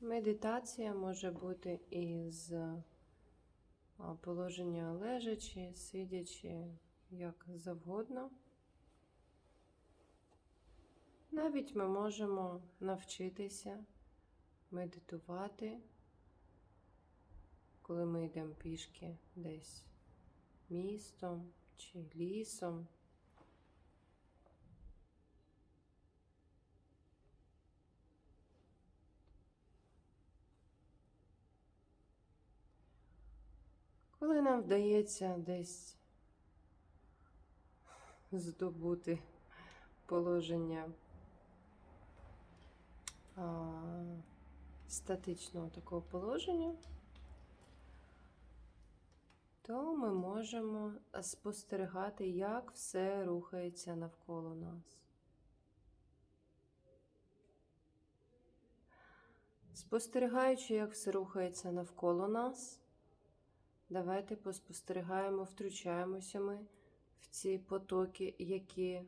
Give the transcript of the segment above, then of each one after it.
Медитація може бути із положення лежачи, сидячи, як завгодно. Навіть ми можемо навчитися медитувати, коли ми йдемо пішки десь містом чи лісом. Коли нам вдається десь здобути положення а, статичного такого положення, то ми можемо спостерігати, як все рухається навколо нас. Спостерігаючи, як все рухається навколо нас, давайте поспостерігаємо, втручаємося ми в ці потоки, які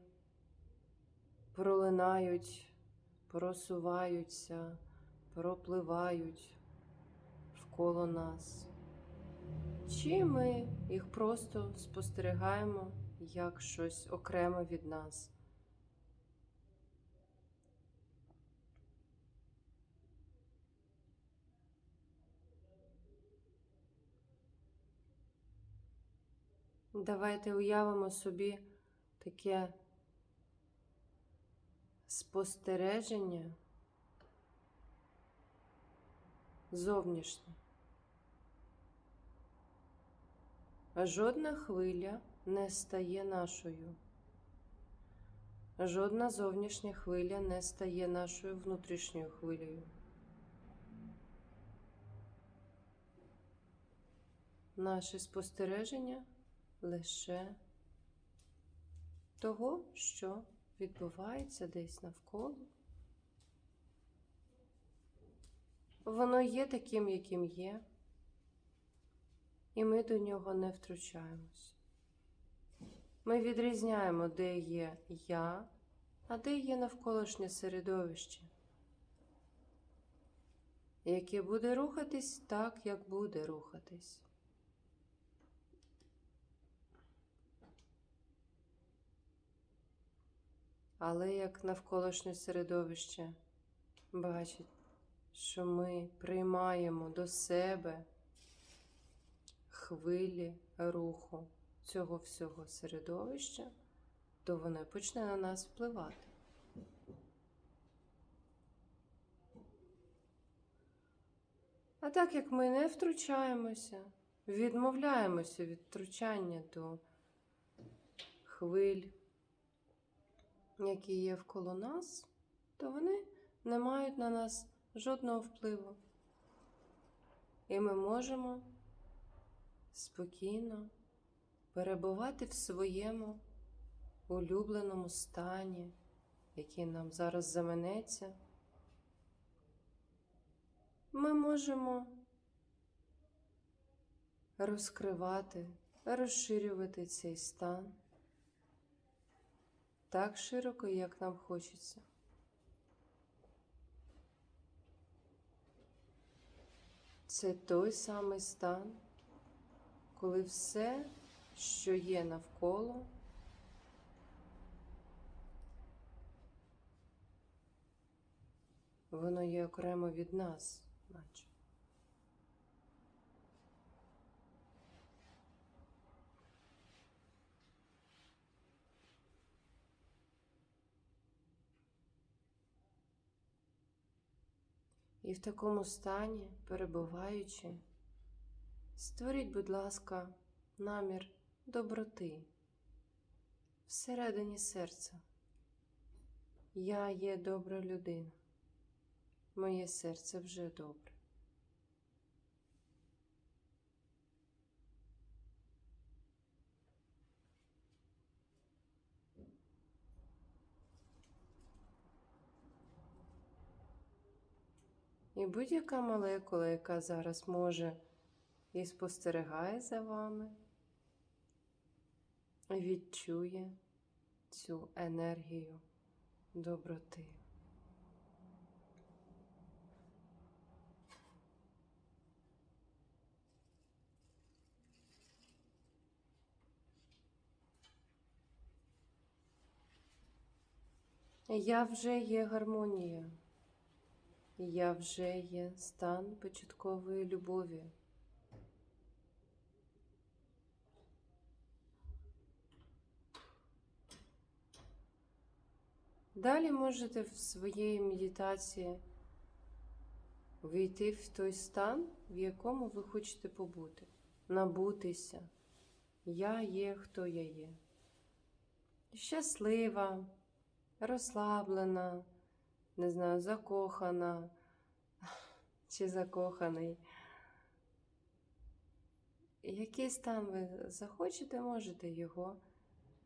пролинають, просуваються, пропливають вколо нас. Чи ми їх просто спостерігаємо як щось окреме від нас? Давайте уявимо собі таке спостереження зовнішнє. Жодна хвиля не стає нашою. Жодна зовнішня хвиля не стає нашою внутрішньою хвилею. Наше спостереження лише того, що відбувається десь навколо. Воно є таким, яким є, і ми до нього не втручаємось. Ми відрізняємо, де є я, а де є навколишнє середовище, яке буде рухатись так, як буде рухатись. Але як навколишнє середовище бачить, що ми приймаємо до себе хвилі руху цього всього середовища, то воно почне на нас впливати. А так як ми не втручаємося, відмовляємося від втручання до хвиль, які є вколо нас, то вони не мають на нас жодного впливу. І ми можемо спокійно перебувати в своєму улюбленому стані, який нам зараз заманеться. Ми можемо розкривати, розширювати цей стан так широко, як нам хочеться. Це той самий стан, коли все, що є навколо, воно є окремо від нас, наче. І в такому стані, перебуваючи, створіть, будь ласка, намір доброти всередині серця. Я є добра людина. Моє серце вже добре. І будь-яка молекула, яка зараз може і спостерігає за вами, відчує цю енергію доброти. Я вже є гармонія. Я вже є стан початкової любові. Далі можете в своїй медитації війти в той стан, в якому ви хочете побути, набутися. Я є, хто я є. Щаслива, розслаблена, не знаю, закохана чи закоханий. Який стан ви захочете, можете його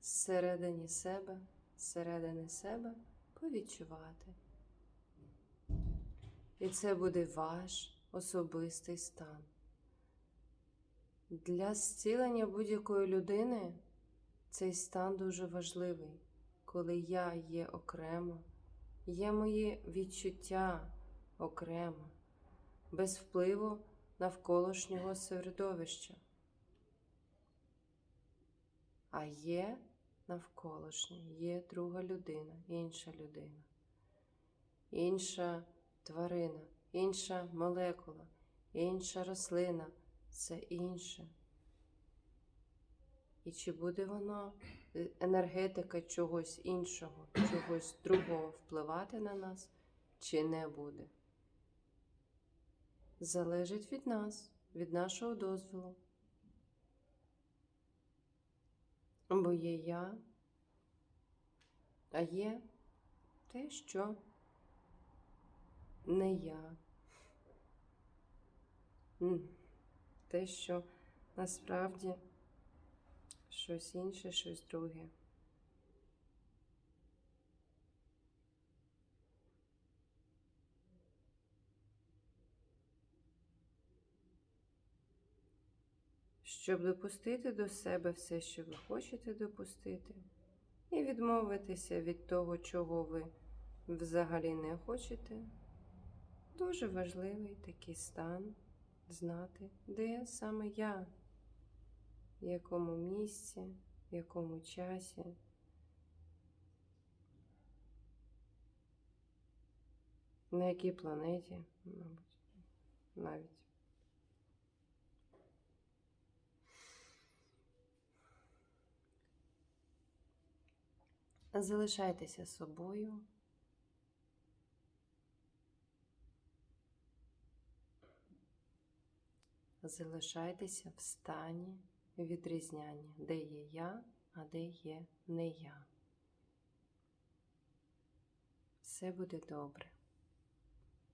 зсередині себе, зсередини себе повідчувати. І це буде ваш особистий стан. Для зцілення будь-якої людини цей стан дуже важливий, коли я є окремо, є мої відчуття окремо, без впливу навколишнього середовища. А є навколишнє, є друга людина, інша людина, інша тварина, інша молекула, інша рослина це інше. І чи буде воно е, енергетика чогось іншого, чогось другого впливати на нас, чи не буде? Залежить від нас, від нашого дозволу. Бо є я, а є те, що не я. Те, що насправді щось інше, щось друге. Щоб допустити до себе все, що ви хочете допустити, і відмовитися від того, чого ви взагалі не хочете, дуже важливий такий стан знати, де саме я, в якому місці, в якому часі. На якій планеті, мабуть, навіть. Залишайтеся собою. Залишайтеся в стані відрізняння, де є я, а де є не я. Все буде добре.